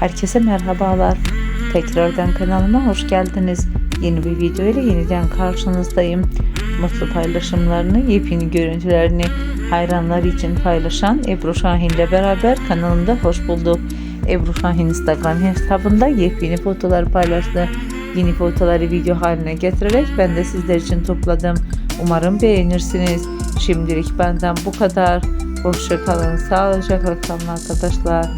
Herkese merhabalar. Tekrardan kanalıma hoş geldiniz. Yeni bir video ile yeniden karşınızdayım. Mutlu paylaşımlarını, yepyeni görüntülerini hayranlar için paylaşan Ebru Şahin ile beraber kanalımda hoş bulduk. Ebru Şahin Instagram hesabında yepyeni fotoğraflar paylaştı. Yeni fotoğrafları video haline getirerek ben de sizler için topladım. Umarım beğenirsiniz. Şimdilik benden bu kadar. Hoşçakalın, sağlıcakla kalın arkadaşlar.